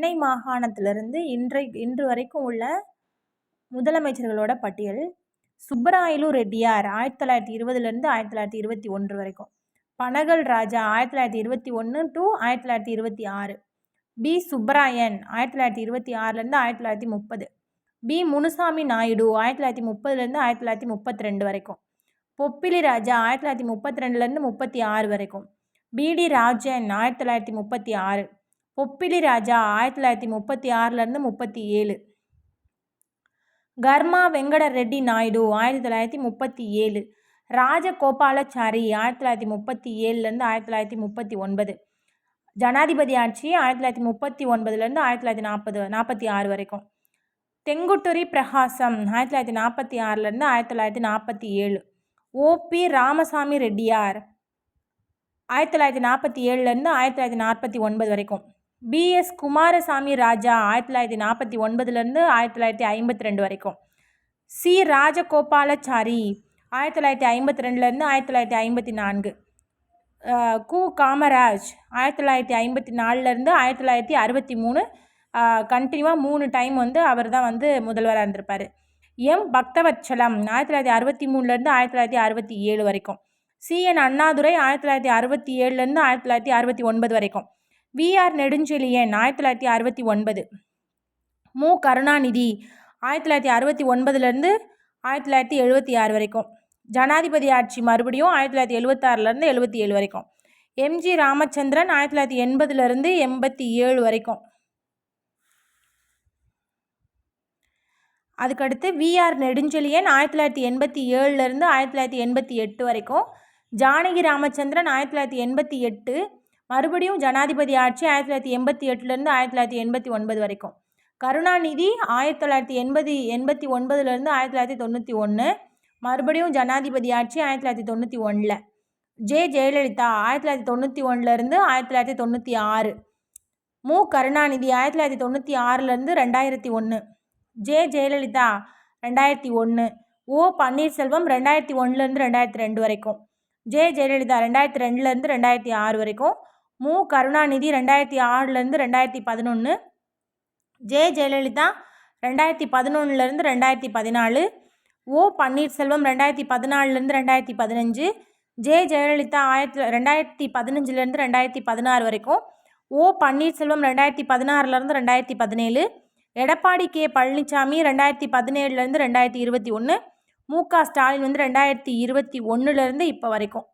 சென்னை மாகாணத்திலிருந்து இன்றை இன்று வரைக்கும் உள்ள முதலமைச்சர்களோட பட்டியல் சுப்பராயலு ரெட்டியார் ஆயிரத்தி தொள்ளாயிரத்தி இருபதுலேருந்து ஆயிரத்தி தொள்ளாயிரத்தி இருபத்தி ஒன்று வரைக்கும் பனகல் ராஜா ஆயிரத்தி தொள்ளாயிரத்தி இருபத்தி ஒன்று டு ஆயிரத்தி தொள்ளாயிரத்தி இருபத்தி ஆறு பி சுப்பராயன் ஆயிரத்தி தொள்ளாயிரத்தி இருபத்தி ஆறுலேருந்து ஆயிரத்தி தொள்ளாயிரத்தி முப்பது பி முனுசாமி நாயுடு ஆயிரத்தி தொள்ளாயிரத்தி முப்பதுலேருந்து ஆயிரத்தி தொள்ளாயிரத்தி முப்பத்தி ரெண்டு வரைக்கும் பொப்பிலி ராஜா ஆயிரத்தி தொள்ளாயிரத்தி முப்பத்தி ரெண்டுலேருந்து முப்பத்தி ஆறு வரைக்கும் பிடி ராஜன் ஆயிரத்தி தொள்ளாயிரத்தி முப்பத்தி ஆறு ஒப்பிலி ராஜா ஆயிரத்தி தொள்ளாயிரத்தி முப்பத்தி ஆறுலேருந்து முப்பத்தி ஏழு கர்மா வெங்கட ரெட்டி நாயுடு ஆயிரத்தி தொள்ளாயிரத்தி முப்பத்தி ஏழு ராஜகோபாலாச்சாரி ஆயிரத்தி தொள்ளாயிரத்தி முப்பத்தி ஏழுலேருந்து ஆயிரத்தி தொள்ளாயிரத்தி முப்பத்தி ஒன்பது ஜனாதிபதி ஆட்சி ஆயிரத்தி தொள்ளாயிரத்தி முப்பத்தி ஒன்பதுலேருந்து ஆயிரத்தி தொள்ளாயிரத்தி நாற்பது நாற்பத்தி ஆறு வரைக்கும் தெங்குட்டுரி பிரகாசம் ஆயிரத்தி தொள்ளாயிரத்தி நாற்பத்தி ஆறுலேருந்து ஆயிரத்தி தொள்ளாயிரத்தி நாற்பத்தி ஏழு ஓபி ராமசாமி ரெட்டியார் ஆயிரத்தி தொள்ளாயிரத்தி நாற்பத்தி ஏழுலேருந்து ஆயிரத்தி தொள்ளாயிரத்தி நாற்பத்தி ஒன்பது வரைக்கும் பிஎஸ் குமாரசாமி ராஜா ஆயிரத்தி தொள்ளாயிரத்தி நாற்பத்தி ஒன்பதுலேருந்து ஆயிரத்தி தொள்ளாயிரத்தி ஐம்பத்தி ரெண்டு வரைக்கும் சி ராஜகோபாலாச்சாரி ஆயிரத்தி தொள்ளாயிரத்தி ஐம்பத்தி ரெண்டுலேருந்து ஆயிரத்தி தொள்ளாயிரத்தி ஐம்பத்தி நான்கு கு காமராஜ் ஆயிரத்தி தொள்ளாயிரத்தி ஐம்பத்தி நாலுலேருந்து ஆயிரத்தி தொள்ளாயிரத்தி அறுபத்தி மூணு கண்டினியூவாக மூணு டைம் வந்து அவர் தான் வந்து முதல்வராக இருந்திருப்பார் எம் பக்தவச்சலம் ஆயிரத்தி தொள்ளாயிரத்தி அறுபத்தி மூணுலேருந்து ஆயிரத்தி தொள்ளாயிரத்தி அறுபத்தி ஏழு வரைக்கும் சிஎன் அண்ணாதுரை ஆயிரத்தி தொள்ளாயிரத்தி அறுபத்தி ஏழுலேருந்து ஆயிரத்தி தொள்ளாயிரத்தி அறுபத்தி ஒன்பது வரைக்கும் விஆர் நெடுஞ்செழியன் ஆயிரத்தி தொள்ளாயிரத்தி அறுபத்தி ஒன்பது. மு. கருணாநிதி ஆயிரத்தி தொள்ளாயிரத்தி அறுபத்தி ஒன்பதுலேருந்து ஆயிரத்தி தொள்ளாயிரத்தி எழுபத்தி ஆறு வரைக்கும். ஜனாதிபதி ஆட்சி மறுபடியும் ஆயிரத்தி தொள்ளாயிரத்தி எழுபத்தாறுலேருந்து எழுபத்தி ஏழு வரைக்கும். எம்ஜி ராமச்சந்திரன் ஆயிரத்தி தொள்ளாயிரத்தி எண்பதுலேருந்து எண்பத்தி ஏழு வரைக்கும். அதுக்கடுத்து விஆர் நெடுஞ்செழியன் ஆயிரத்தி தொள்ளாயிரத்தி எண்பத்தி ஏழுலேருந்து ஆயிரத்தி தொள்ளாயிரத்தி எண்பத்தி எட்டு வரைக்கும். ஜானகி ராமச்சந்திரன் ஆயிரத்தி தொள்ளாயிரத்தி எண்பத்தி எட்டு மறுபடியும் ஜனாதிபதி ஆட்சி ஆயிரத்தி தொள்ளாயிரத்தி எண்பத்தி எட்டுலேருந்து ஆயிரத்தி தொள்ளாயிரத்தி எண்பத்தி ஒன்பது வரைக்கும். கருணாநிதி ஆயிரத்தி தொள்ளாயிரத்தி எண்பது எண்பத்தி ஒன்பதுலேருந்து ஆயிரத்தி தொள்ளாயிரத்தி தொண்ணூற்றி ஒன்று மறுபடியும் ஜனாதிபதி ஆட்சி ஆயிரத்தி தொள்ளாயிரத்தி தொண்ணூற்றி ஒன்றில் ஜே. ஜெயலலிதா ஆயிரத்தி தொள்ளாயிரத்தி தொண்ணூற்றி ஒன்றுலேருந்து ஆயிரத்தி தொள்ளாயிரத்தி தொண்ணூற்றி ஆறு. மு. கருணாநிதி ஆயிரத்தி தொள்ளாயிரத்தி தொண்ணூற்றி ஆறுலேருந்து ரெண்டாயிரத்தி ஒன்று ஜே. ஜெயலலிதா ரெண்டாயிரத்தி ஒன்று ஓ. பன்னீர்செல்வம் ரெண்டாயிரத்தி ஒன்றுலேருந்து ரெண்டாயிரத்தி ரெண்டு வரைக்கும். ஜே. ஜெயலலிதா ரெண்டாயிரத்தி ரெண்டுலேருந்து ரெண்டாயிரத்தி ஆறு வரைக்கும். மு. கருணாநிதி ரெண்டாயிரத்தி ஆறுலேருந்து ரெண்டாயிரத்தி பதினொன்று ஜே. ஜெயலலிதா ரெண்டாயிரத்தி பதினொன்றுலேருந்து ரெண்டாயிரத்தி பதினாலு ஓ. பன்னீர்செல்வம் ரெண்டாயிரத்தி பதினாலுலேருந்து ரெண்டாயிரத்தி பதினஞ்சு ஜே. ஜெயலலிதா ஆயிரத்தி ரெண்டாயிரத்தி பதினஞ்சுலேருந்து ரெண்டாயிரத்தி பதினாறு வரைக்கும் ஓ. பன்னீர்செல்வம் ரெண்டாயிரத்தி பதினாறுலேருந்து ரெண்டாயிரத்தி பதினேழு எடப்பாடி கே. பழனிசாமி ரெண்டாயிரத்தி பதினேழுலேருந்து ரெண்டாயிரத்தி இருபத்தி ஒன்று மு. க. ஸ்டாலின் வந்து ரெண்டாயிரத்தி இருபத்தி ஒன்றுலேருந்து இப்போ வரைக்கும்.